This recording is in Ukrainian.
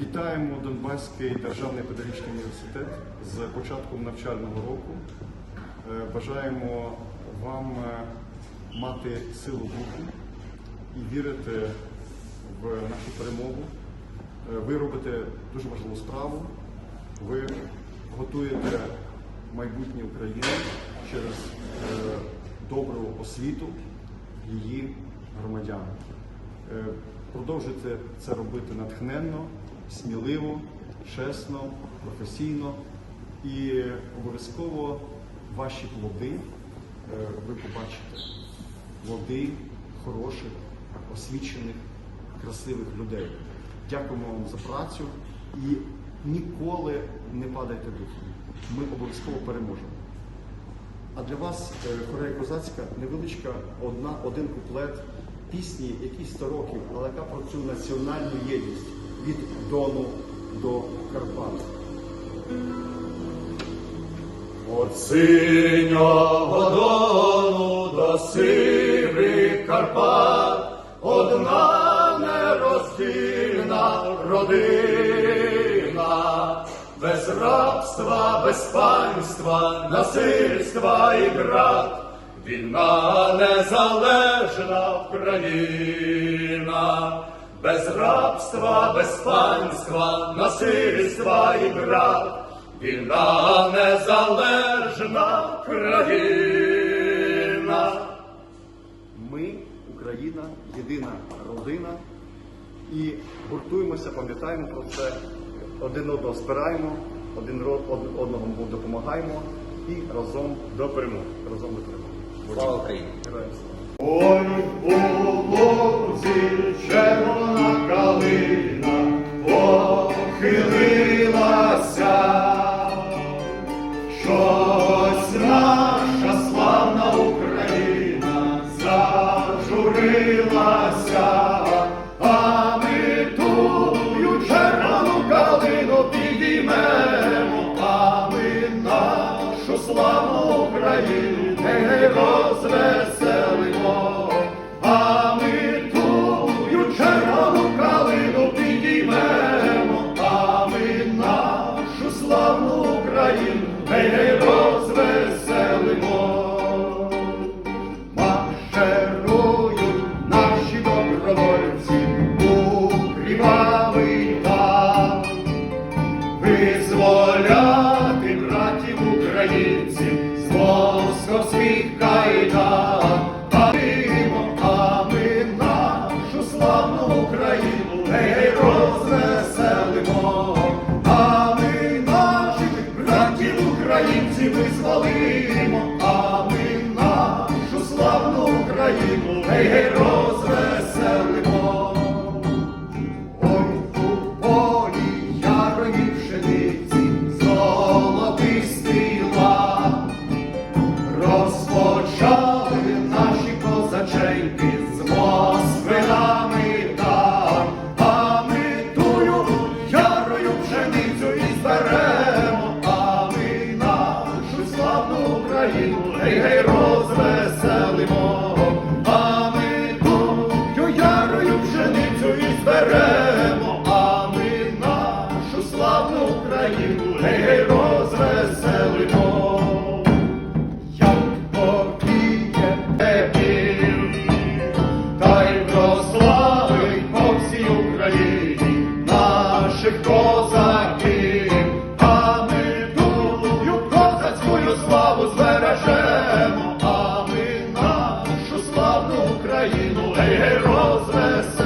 Вітаємо Донбаський державний педагогічний університет з початком навчального року. Е, Бажаємо вам е, мати силу духу і вірити в нашу перемогу. Е, Ви робите дуже важливу справу. Ви готуєте майбутнє України через добру освіту її громадян. Продовжуйте це робити натхненно, сміливо, чесно, професійно і обов'язково ваші плоди е, ви побачите. Плоди хороших, освічених, красивих людей. Дякуємо вам за працю і ніколи не падайте духом. Ми обов'язково переможемо. А для вас, е, хорея козацька, невеличка одна, один куплет пісні, якій 100 років, але яка про цю національну єдність від Дону до Карпат. От синього дону до сивих Карпат, одна нероздільна родина, без рабства, без панства, насильства і град, вільна незалежна Україна, без рабства, без панства, насильства і град. Вільна незалежна країна. Ми, Україна, єдина родина. І гуртуємося, пам'ятаємо про це, один одного спираємо, один ро- од- одному допомагаємо і разом до перемоги. Разом до перемоги. Слава Україні! Героям слава! Ой, у лузі destroy. Україну не розвеселимо. Визволимо, а ми нашу славну Україну. Не розвеселимо. Ой, у полі ярої пшениці золотистий лад. Розпочали наші козаченьки з Москвинами там, а ми тую ярою пшеницю наших козаків, а ми ту козацьку славу збережемо, а ми нашу славну Україну, гей, розвесемо.